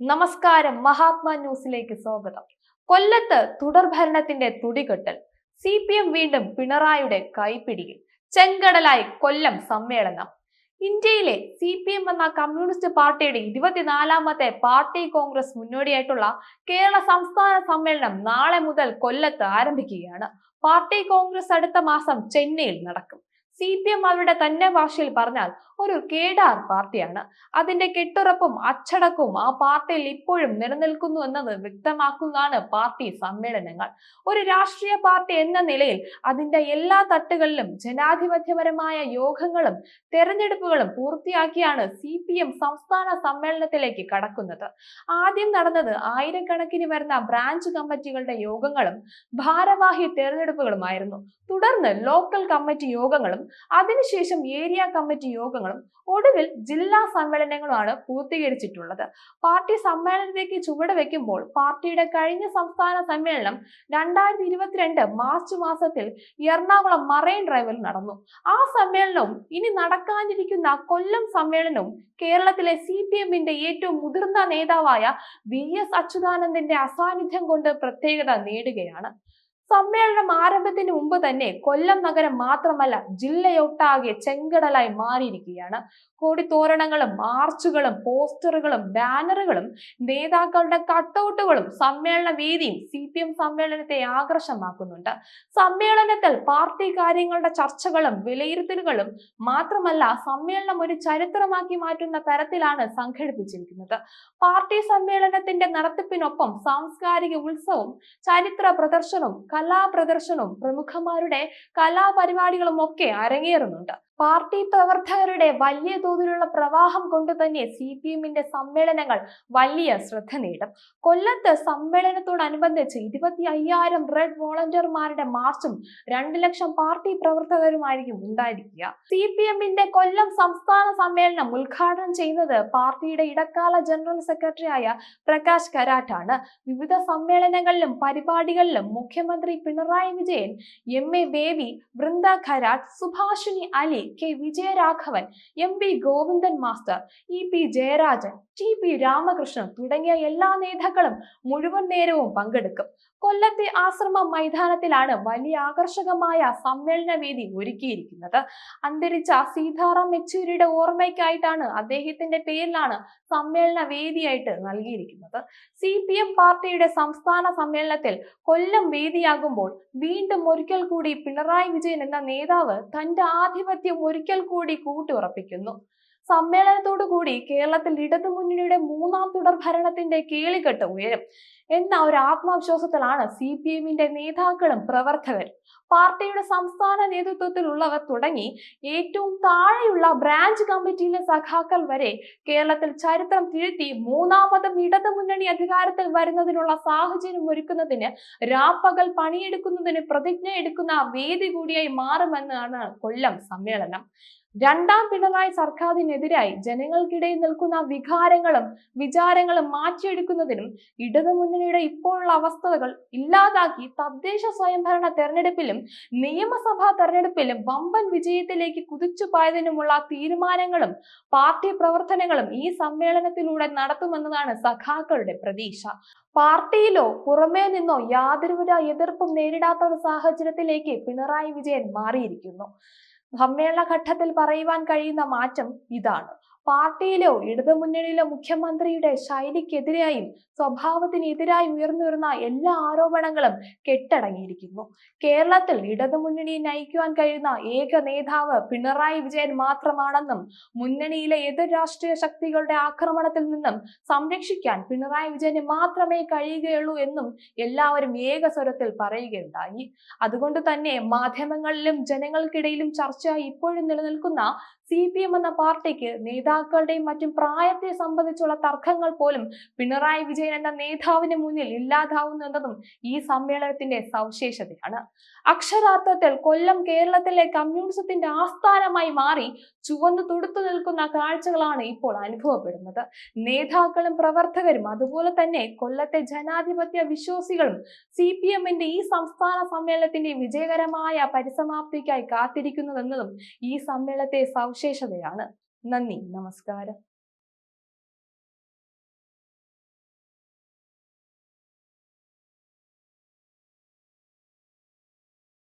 നമസ്കാരം മഹാത്മാ ന്യൂസിലേക്ക് സ്വാഗതം. കൊല്ലത്ത് തുടർഭരണത്തിന്റെ തുടികെട്ടൽ. സി പി എം വീണ്ടും പിണറായിയുടെ കൈപ്പിടിയിൽ. ചെങ്കടലായി കൊല്ലം സമ്മേളനം. ഇന്ത്യയിലെ സി പി എം എന്ന കമ്മ്യൂണിസ്റ്റ് പാർട്ടിയുടെ ഇരുപത്തിനാലാമത്തെ പാർട്ടി കോൺഗ്രസ് മുന്നോടിയായിട്ടുള്ള കേരള സംസ്ഥാന സമ്മേളനം നാളെ മുതൽ കൊല്ലത്ത് ആരംഭിക്കുകയാണ്. പാർട്ടി കോൺഗ്രസ് അടുത്ത മാസം ചെന്നൈയിൽ നടക്കും. സി പി എം അവരുടെ തന്നെ ഭാഷയിൽ പറഞ്ഞാൽ ഒരു കേഡാർ പാർട്ടിയാണ്. അതിന്റെ കെട്ടുറപ്പും അച്ചടക്കവും ആ പാർട്ടിയിൽ ഇപ്പോഴും നിലനിൽക്കുന്നു എന്നത് വ്യക്തമാക്കുന്നതാണ് പാർട്ടി സമ്മേളനങ്ങൾ. ഒരു രാഷ്ട്രീയ പാർട്ടി എന്ന നിലയിൽ അതിന്റെ എല്ലാ തട്ടുകളിലും ജനാധിപത്യപരമായ യോഗങ്ങളും തെരഞ്ഞെടുപ്പുകളും പൂർത്തിയാക്കിയാണ് സി പി എം സംസ്ഥാന സമ്മേളനത്തിലേക്ക് കടക്കുന്നത്. ആദ്യം നടന്നത് ആയിരക്കണക്കിന് വരുന്ന ബ്രാഞ്ച് കമ്മിറ്റികളുടെ യോഗങ്ങളും ഭാരവാഹി തെരഞ്ഞെടുപ്പുകളുമായിരുന്നു. തുടർന്ന് ലോക്കൽ കമ്മിറ്റി യോഗങ്ങളും അതിനുശേഷം ഏരിയ കമ്മിറ്റി യോഗങ്ങളും ഒടുവിൽ ജില്ലാ സമ്മേളനങ്ങളുമാണ് പൂർത്തീകരിച്ചിട്ടുള്ളത്. പാർട്ടി സമ്മേളനത്തിലേക്ക് ചുവട് വെക്കുമ്പോൾ പാർട്ടിയുടെ കഴിഞ്ഞ സംസ്ഥാന സമ്മേളനം രണ്ടായിരത്തി ഇരുപത്തിരണ്ട് മാർച്ച് മാസത്തിൽ എറണാകുളം മറൈൻ ഡ്രൈവിൽ നടന്നു. ആ സമ്മേളനവും ഇനി നടക്കാനിരിക്കുന്ന കൊല്ലം സമ്മേളനവും കേരളത്തിലെ സി പി എമ്മിന്റെ ഏറ്റവും മുതിർന്ന നേതാവായ വി എസ് അച്യുതാനന്ദന്റെ അസാന്നിധ്യം കൊണ്ട് പ്രത്യേകത നേടുകയാണ്. സമ്മേളനം ആരംഭത്തിന് മുമ്പ് തന്നെ കൊല്ലം നഗരം മാത്രമല്ല ജില്ലയൊട്ടാകെ ചെങ്കടലായി മാറിയിരിക്കുകയാണ്. കൊടിത്തോരണങ്ങളും മാർച്ചുകളും പോസ്റ്ററുകളും ബാനറുകളും നേതാക്കളുടെ കട്ടൗട്ടുകളും സമ്മേളന വേദിയും സി പി എം സമ്മേളനത്തെ ആകർഷമാക്കുന്നുണ്ട്. സമ്മേളനത്തിൽ പാർട്ടി കാര്യങ്ങളുടെ ചർച്ചകളും വിലയിരുത്തലുകളും മാത്രമല്ല സമ്മേളനം ഒരു ചരിത്രമാക്കി മാറ്റുന്ന തരത്തിലാണ് സംഘടിപ്പിച്ചിരിക്കുന്നത്. പാർട്ടി സമ്മേളനത്തിന്റെ നടത്തിപ്പിനൊപ്പം സാംസ്കാരിക ഉത്സവം ചരിത്ര പ്രദർശനവും കലാപ്രദർശനവും പ്രമുഖന്മാരുടെ കലാപരിപാടികളും ഒക്കെ അരങ്ങേറുന്നുണ്ട്. പാർട്ടി പ്രവർത്തകരുടെ വലിയ തോതിലുള്ള പ്രവാഹം കൊണ്ട് തന്നെ സി പി എമ്മിന്റെ സമ്മേളനങ്ങൾ വലിയ ശ്രദ്ധ നേടും. കൊല്ലത്ത് സമ്മേളനത്തോടനുബന്ധിച്ച് ഇരുപത്തി അയ്യായിരം റെഡ് വോളണ്ടിയർമാരുടെ മാർച്ചും രണ്ട് ലക്ഷം പാർട്ടി പ്രവർത്തകരുമായിരിക്കും ഉണ്ടായിരിക്കുക. സി പി എമ്മിന്റെ കൊല്ലം സംസ്ഥാന സമ്മേളനം ഉദ്ഘാടനം ചെയ്യുന്നത് പാർട്ടിയുടെ ഇടക്കാല ജനറൽ സെക്രട്ടറിയായ പ്രകാശ് കരാട്ടാണ് വിവിധ സമ്മേളനങ്ങളിലും പരിപാടികളിലും മുഖ്യമന്ത്രി Pinarayi Vijayan M A Baby Brinda Karat Subhashini Ali K Vijayaraghavan M P Govindan master E P Jayarajan T P Ramakrishnan തുടങ്ങിയ എല്ലാ നേതാക്കളും മുഴുവൻ നേരവും പങ്കെടുക്കും. കൊല്ലത്തെ ആശ്രമ മൈതാനത്തിലാണ് വലിയ ആകർഷകമായ സമ്മേളന വേദി ഒരുക്കിയിരിക്കുന്നത്. അന്തരിച്ച സീതാറാം യെച്ചൂരിയുടെ ഓർമ്മയ്ക്കായിട്ടാണ് അദ്ദേഹത്തിന്റെ പേരിലാണ് സമ്മേളന വേദിയായിട്ട് നൽകിയിരിക്കുന്നത്. സി പി എം പാർട്ടിയുടെ സംസ്ഥാന സമ്മേളനത്തിൽ കൊല്ലം വേദിയാകുമ്പോൾ വീണ്ടും ഒരിക്കൽ കൂടി പിണറായി വിജയൻ എന്ന നേതാവ് തന്റെ ആധിപത്യം ഒരിക്കൽ കൂടി കൂട്ടിയുറപ്പിക്കുന്നു സമ്മേളനത്തോടു കൂടി കേരളത്തിൽ ഇടതുമുന്നണിയുടെ മൂന്നാം തുടർ ഭരണത്തിന്റെ കേളികെട്ട് ഉയരും. എന്ന ഒരു ആത്മവിശ്വാസത്തിലാണ് സി പി എമ്മിന്റെ നേതാക്കളും പ്രവർത്തകർ പാർട്ടിയുടെ സംസ്ഥാന നേതൃത്വത്തിലുള്ളവർ തുടങ്ങി ഏറ്റവും താഴെയുള്ള ബ്രാഞ്ച് കമ്മിറ്റിയിലെ സഖാക്കൾ വരെ കേരളത്തിൽ ചരിത്രം തിരുത്തി മൂന്നാമതും ഇടതുമുന്നണി അധികാരത്തിൽ വരുന്നതിനുള്ള സാഹചര്യം ഒരുക്കുന്നതിന് രാപ്പകൽ പണിയെടുക്കുന്നതിന് പ്രതിജ്ഞ എടുക്കുന്ന വേദി കൂടിയായി മാറുമെന്നാണ് കൊല്ലം സമ്മേളനം. രണ്ടാം പിണറായി സർക്കാരിനെതിരായി ജനങ്ങൾക്കിടയിൽ നിൽക്കുന്ന വികാരങ്ങളും വിചാരങ്ങളും മാറ്റിയെടുക്കുന്നതിനും ഇടതുമുന്നണിയുടെ ഇപ്പോഴുള്ള അവസ്ഥകൾ ഇല്ലാതാക്കി തദ്ദേശ സ്വയംഭരണ തെരഞ്ഞെടുപ്പിലും നിയമസഭാ തെരഞ്ഞെടുപ്പിലും വമ്പൻ വിജയത്തിലേക്ക് കുതിച്ചുപായതിനുമുള്ള തീരുമാനങ്ങളും പാർട്ടി പ്രവർത്തനങ്ങളും ഈ സമ്മേളനത്തിലൂടെ നടത്തുമെന്നതാണ് സഖാക്കളുടെ പ്രതീക്ഷ. പാർട്ടിയിലോ പുറമേ നിന്നോ യാതൊരുവിധ എതിർപ്പും നേരിടാത്ത ഒരു സാഹചര്യത്തിലേക്ക് പിണറായി വിജയൻ മാറിയിരിക്കുന്നു. സമ്മേളന ഘട്ടത്തിൽ പറയുവാൻ കഴിയുന്ന മാറ്റം ഇതാണ്. പാർട്ടിയിലോ ഇടതുമുന്നണിയിലോ മുഖ്യമന്ത്രിയുടെ ശൈലിക്കെതിരായും സ്വഭാവത്തിനെതിരായും ഉയർന്നു വരുന്ന എല്ലാ ആരോപണങ്ങളും കെട്ടടങ്ങിയിരിക്കുന്നു. കേരളത്തിൽ ഇടതുമുന്നണിയെ നയിക്കുവാൻ കഴിയുന്ന ഏക നേതാവ് പിണറായി വിജയൻ മാത്രമാണെന്നും മുന്നണിയിലെ എതിർ രാഷ്ട്രീയ ശക്തികളുടെ ആക്രമണത്തിൽ നിന്നും സംരക്ഷിക്കാൻ പിണറായി വിജയന് മാത്രമേ കഴിയുകയുള്ളൂ എന്നും എല്ലാവരും ഏകസ്വരത്തിൽ പറയുകയുണ്ടായി. അതുകൊണ്ട് തന്നെ മാധ്യമങ്ങളിലും ജനങ്ങൾക്കിടയിലും ചർച്ചയായി ഇപ്പോഴും നിലനിൽക്കുന്ന സി പി എം എന്ന പാർട്ടിക്ക് നേതാക്കളുടെയും മറ്റും പ്രായത്തെ സംബന്ധിച്ചുള്ള തർക്കങ്ങൾ പോലും പിണറായി വിജയൻ എന്ന നേതാവിന് മുന്നിൽ ഇല്ലാതാവുന്നതും ഈ സമ്മേളനത്തിന്റെ സവിശേഷതയാണ്. അക്ഷരാർത്ഥത്തിൽ കൊല്ലം കേരളത്തിലെ കമ്മ്യൂണിസത്തിന്റെ ആസ്ഥാനമായി മാറി ചുവന്നു തുടുത്തു നിൽക്കുന്ന കാഴ്ചകളാണ് ഇപ്പോൾ അനുഭവപ്പെടുന്നത്. നേതാക്കളും പ്രവർത്തകരും അതുപോലെ തന്നെ കൊല്ലത്തെ ജനാധിപത്യ വിശ്വാസികളും സി പി എമ്മിന്റെ ഈ സംസ്ഥാന സമ്മേളനത്തിന്റെ വിജയകരമായ പരിസമാപ്തിക്കായി കാത്തിരിക്കുന്നതെന്നതും ഈ സമ്മേളനത്തെ സവിശേഷതയാണ് നന്ദി നമസ്കാരം.